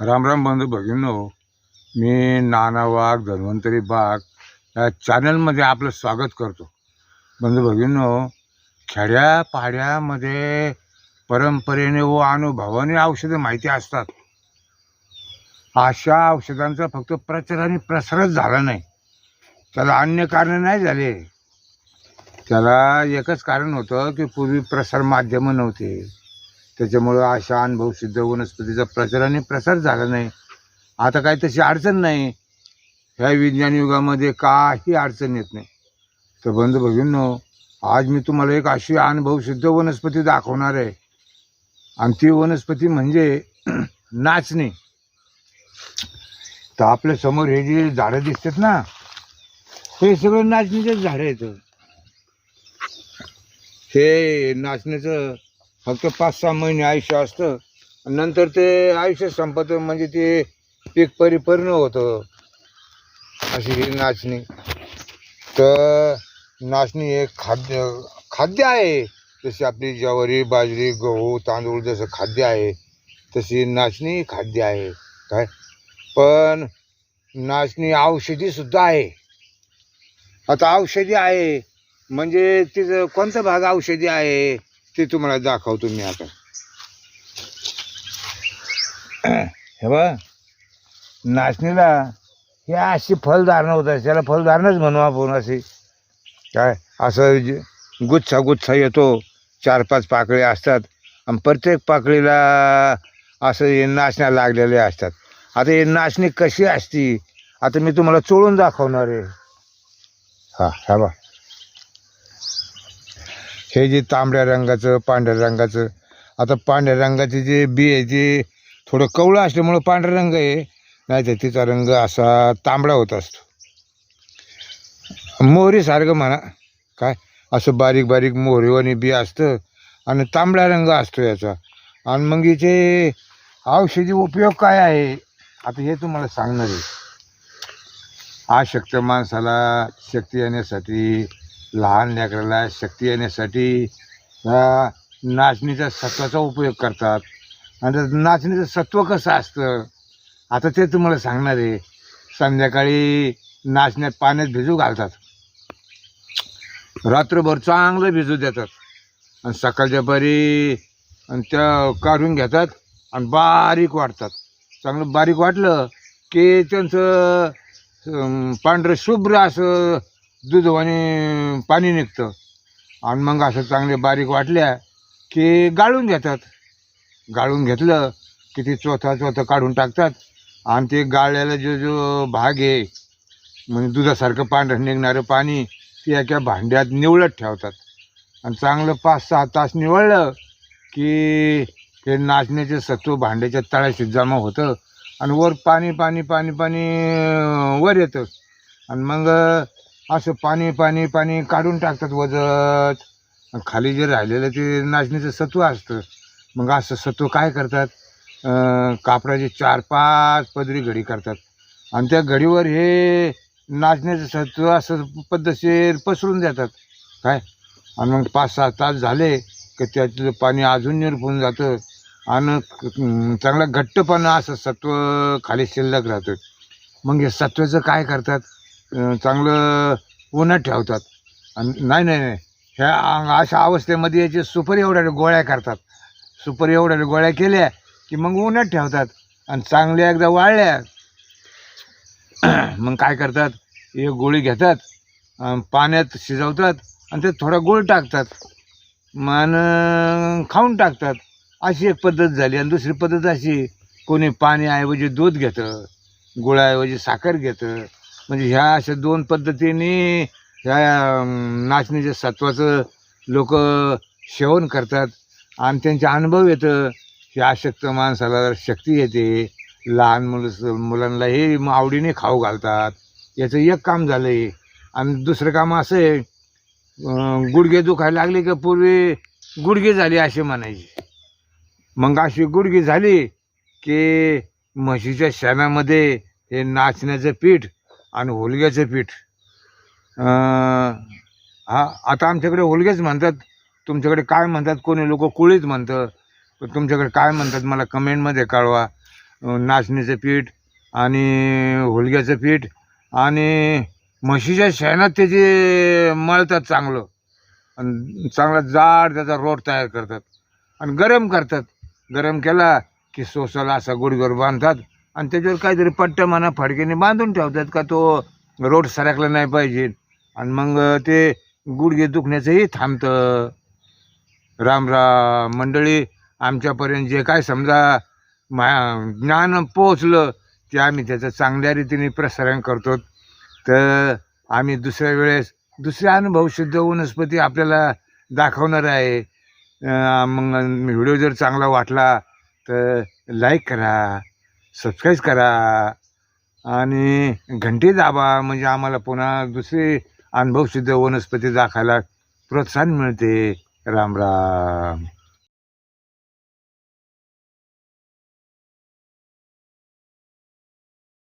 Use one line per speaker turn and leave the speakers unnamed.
राम राम बंधू भगिनो मी नाना वाघ धन्वंतरी बाग या चॅनलमध्ये आपलं स्वागत करतो. बंधू भगिनो खेड्यापाड्यामध्ये परंपरेने व अनुभवाने औषधं माहिती असतात. अशा औषधांचा फक्त प्रचार आणि प्रसारच झाला नाही. त्याला अन्य कारण नाही झाले. त्याला एकच कारण होतं की पूर्वी प्रसार माध्यमं नव्हते. त्याच्यामुळं अशा अनुभवसिद्ध वनस्पतीचा प्रचार आणि प्रसार झाला नाही. आता काही तशी अडचण नाही. ह्या विज्ञान युगामध्ये काही अडचण येत नाही. तर बंधू भगिनींनो आज मी तुम्हाला एक अशी अनुभवसिद्ध वनस्पती दाखवणार आहे. आणि ती वनस्पती म्हणजे नाचणी. तर आपल्यासमोर हे जे झाडं दिसतात ना हे सगळं नाचणीचेच झाडं आहेत. हे नाचण्याचं फक्त पाच सहा महिने आयुष्य असतं. नंतर ते आयुष्य संपत म्हणजे ते पीक परिपूर्ण होतं. अशी ही नाचणी. तर नाचणी हे खाद्य खाद्य आहे. जशी आपली ज्वारी बाजरी गहू तांदूळ जसं खाद्य आहे तशी नाचणी खाद्य आहे. काय? पण नाचणी औषधीसुद्धा आहे. आता औषधी आहे. म्हणजे तिचं कोणता भाग औषधी आहे? ते तुम्हाला दाखवतो मी आता. हे बघ नाचणीला हे अशी फलधारणा होत त्याला फलधारणाच म्हणू आपण अशी. काय असं जे- गुच्छा गुच्छा येतो चार पाच पाकळी असतात आणि प्रत्येक पाकळीला असं हे नाचण्या लागलेले असतात. आता हे नाचणी कशी असती आता मी तुम्हाला चोळून दाखवणार आहे. हा हा बा हे जे तांबड्या रंगाचं पांढऱ्या रंगाचं आता पांढऱ्या रंगाचे जे बी आहे जे थोडं कवळं असल्यामुळं पांढरा रंग आहे नाही तर तिचा रंग असा तांबडा होत असतो. मोहरीसारखं म्हणा काय? असं बारीक बारीक मोहरीवाणी बी असतं आणि तांबडा रंग असतो याचा. आणि मग याचे औषधी उपयोग काय आहे? आता हे तुम्हाला सांगणार आहे. अशक्त माणसाला शक्ती येण्यासाठी लहान लेकराला शक्ती येण्यासाठी नाचणीच्या सत्वाचा उपयोग करतात. आणि त्या नाचणीचं सत्व कसं असतं? आता ते तुम्हाला सांगणार आहे. संध्याकाळी नाचण्यात पाण्यात भिजू घालतात. रात्रभर चांगलं भिजू देतात. आणि सकाळच्या परी आणि त्या काढून घेतात आणि बारीक वाटतात चांगलं बारीक वाटलं की त्यांचं पांढरं शुभ्र असं दुधवाने पाणी निघतं. आणि मग असं चांगले बारीक वाटल्या की गाळून घेतात. गाळून घेतलं की ते चोथा चोथा काढून टाकतात. आणि ते गाळलेला जो जो भाग आहे म्हणजे दुधासारखं पांढरं निघणारं पाणी ते एका भांड्यात निवळत ठेवतात. आणि चांगलं पाच सहा तास निवळलं की ते नाचण्याचे सत्व भांड्याच्या तळाशी जमा होतं. आणि वर पाणी पाणी पाणी पाणी वर येतं. आणि मग असं पाणी पाणी पाणी काढून टाकतात वजत. खाली जे राहिलेलं ते नाचणीचं सत्व असतं. मग असं सत्व काय करतात? कापडाचे चार पाच पदरी घडी करतात. आणि त्या घडीवर हे नाचण्याचं सत्व असं पद्धतशीर पसरून देतात. काय? आणि मग पाच सहा तास झाले की त्यातलं पाणी अजून निरपून जातं. आणि चांगलं चांगला घट्टपणा असं सत्व खाली शिल्लक राहतं. मग हे सत्वाचं काय करतात? चांगलं उन्हात ठेवतात. आणि नाही नाही नाही. ह्या अशा अवस्थेमध्ये याचे सुपर एवढ्या गोळ्या करतात. सुपर एवढ्या गोळ्या केल्या की मग उन्हात ठेवतात. आणि चांगल्या एकदा वाळल्या मग काय करतात? एक गोळी घेतात पाण्यात शिजवतात आणि त्यात थोडा गुळ टाकतात. मन खाऊन टाकतात. अशी एक पद्धत झाली. आणि दुसरी पद्धत अशी कोणी पाण्याऐवजी दूध घेतं गुळाऐवजी साखर घेतं म्हणजे ह्या अशा दोन पद्धतीने ह्या नाचण्याच्या नाचणीच्या सत्वाचं लोक सेवन करतात आणि त्यांचा अनुभव येतं. की अशक्त माणसाला शक्ती येते. लहान मुलं मुलांना हे आवडीने खाऊ घालतात. याचं एक काम झालं आहे आणि दुसरं काम असं आहे गुडघे दुखायला लागले की पूर्वी गुडघे झाले असे म्हणायचे. मग अशी गुडघे झाली की म्हशीच्या शेणामध्ये हे नाचण्याचं पीठ आणि होलग्याचं पीठ. हा आता आमच्याकडे होलगेच म्हणतात. तुमच्याकडे काय म्हणतात? कोणी लोक कुळीच म्हणतं. तुमच्याकडे काय म्हणतात? मला कमेंटमध्ये कळवा. नाचणीचं पीठ आणि होलग्याचं पीठ आणि म्हशीच्या शेणात त्याचे मळतात चांगलं. आणि चांगला जाड त्याचा रोट तयार करतात. आणि गरम करतात. गरम केला की सोसाला असा गुडघर बांधतात. आणि त्याच्यावर काहीतरी पट्ट्या म्हणा फडक्याने बांधून ठेवतात का तो रोड सरकला नाही पाहिजे. आणि मग ते गुडघे दुखण्याचंही थांबतं. राम राम. मंडळी आमच्यापर्यंत जे काय समजा मा ज्ञान पोचलं ते आम्ही त्याचं चांगल्या रीतीने प्रसारण करतो. तर आम्ही दुसऱ्या वेळेस दुसऱ्या अनुभव शुद्ध वनस्पती आपल्याला दाखवणार आहे. मग व्हिडिओ जर चांगला वाटला तर लाईक करा. सबस्क्राईब करा. आणि घंटी दाबा. म्हणजे आम्हाला पुन्हा दुसरे अनुभवसिद्ध वनस्पती दाखवायला प्रोत्साहन मिळते. राम राम.